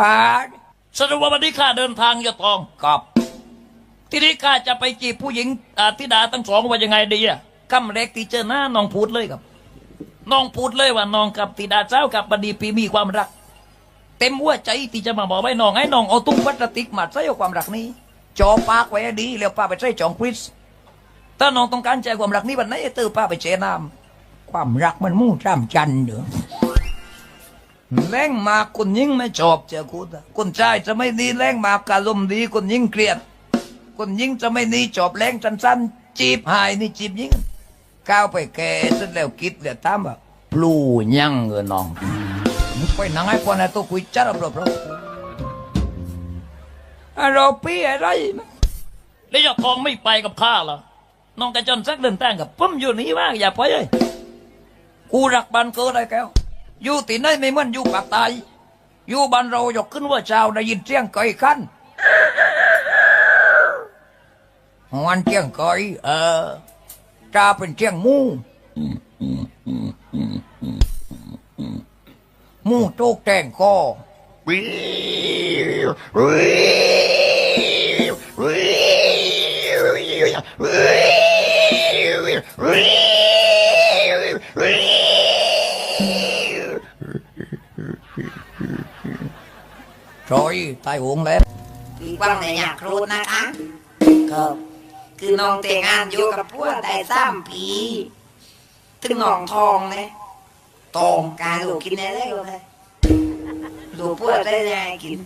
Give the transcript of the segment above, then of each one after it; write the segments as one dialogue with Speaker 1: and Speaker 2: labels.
Speaker 1: บาท
Speaker 2: สรุปว่าวันนี้ข้าเดินทางจะทอง
Speaker 1: กับ
Speaker 2: ทีนี้ข้าจะไปจีบผู้หญิงอธิดาทั้งสองว่ายังไงดีอะคำแรกที่เจอหน้าน้องพูดเลยครับน้องพูดเลยว่าน้องกับธิดาเจ้ากับบดีปีมีความรัก เต็มหัวใจที่จะมาบอกให้น้องให้น้องเอาตุ้งพลาสติกมาใส่ความรักนี้จอปากไว้ดีแล้วป้าไปใส่จองคริสถ้าน้องต้องการใจความรักนี้วันไหนเตอป้าไปเจน้ำ
Speaker 1: ความรักมันมู่จ้ำจันเด้อ
Speaker 2: แรงมากคนยิ่งไม่ชอบเจอคุณอะคนชายจะไม่ดีแรงมากกาลมณ์ดีคนยิ่งเกลียด คนยิ่งจะไม่ดีจอบแรงสั้นๆจีบหายนี่จีบยิ่ง
Speaker 1: ก้าวไปแก่เสร็จแล้วคิดแล้วถามว่าปลูยังเออน้องมึงไปนั่งให้คนนะตัวคุยจ้าเราเราเราพี่อะไรมั้ง
Speaker 2: แล้วยอดทองไม่ไปกับข้าเหรอน้องกระจนสักเดินแต่งกับผมอยู่นี่ว่างอย่าไปเลย
Speaker 1: กูรักบ้านเกิดอะไรแก้ว อยู่ที่ไหนไม่เหมือนอยู่ปากใตายอยู่บ้านเรายกขึ้นว่าเช้าได้ยินเสียงไก่ขันวันเสียงไก่เออจะเป็นเสียงมูมูโตกแตงคอ รอยตายหงแล้ว
Speaker 3: พี่กว้างแต่อยากรู้นะคะครับคือน้องแต่งงานอยู่กับพวกได้สามปีถึงน้องทองเลยทองการลูกกินได้เลยเลยลูกพวกได้ยังไงกิน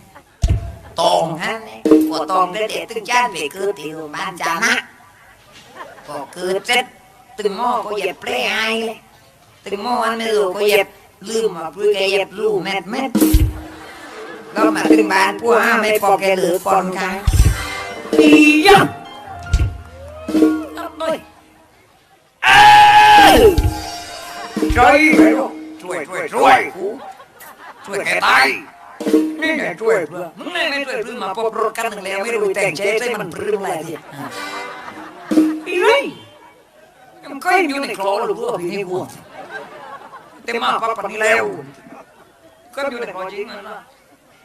Speaker 3: ตองฮะเนี่ยพวกตองได้เด็ดตึงจ้านไปคือที่โรงพยาบาลจานะพอคือเสร็จตึงหม้อก็เหย็บเปรี้ยไอเลยตึงหม้ออันไม่รู้ก็เหย็บลืมมาเพื่อแกเหย็บลูกเม็ด เม็ดก็มาถึงบ้านผู้ห้าไม่พอกแกหลือปอนค่ะอีหยัน่อยเอ้ย
Speaker 1: ช่วยช่วยช่วยช่วยช่วยแกตายนี่ไงช่วยเพื่อ
Speaker 3: มึงไม่ไม่ช่วยพึ่งมาพบรถกันหนึ่งแล้วไม่รู้แต่งเจ๊ใช่มันพึ่งอะไรทีอีไรมันก็ยังอยู่ในคลอหรือเปล่าพี่นี่กูเต็มมาปั๊บปนนี้แล้วก็อยู่ในคลอจริงนะ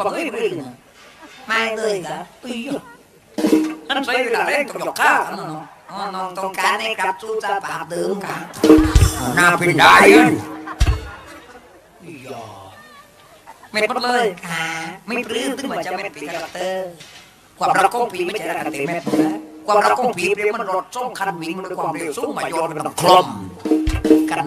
Speaker 3: ก็มันในการรถแต่ไหนก็กูกระดม
Speaker 1: มันจะป้นหลมปรีดช่วยปี
Speaker 2: น้องเจ้ากาจะตึ้งน้องเม็ดเม็ดเลยน้อง
Speaker 1: เฮ้ยตรงใจเลย
Speaker 2: เม็ดมันเลยน้องนะ
Speaker 3: กาไม่รู้กับเฮ้ยไม่รู้ไม่เลยกะปีอะ
Speaker 2: นั่นใช้เวลาเร่งต้องหยอกข้ากันเนาะ
Speaker 3: อ๋อน้องต้องการให้กลับสู่สภาพเดิมกะ
Speaker 1: หน้าเป็นได้เอ้ย
Speaker 2: เม็ดมันเลย
Speaker 3: กาไม่ปลื้มถึงว่าจะไม่ปีกับเตอร์ความรักของผีไม่ใช่รักกันเต็มแม่นะความรักของผีเรียกมันรถส่งคันวิ่งมันด้วยความเร็วสูงมาโยนกันคลอมกัน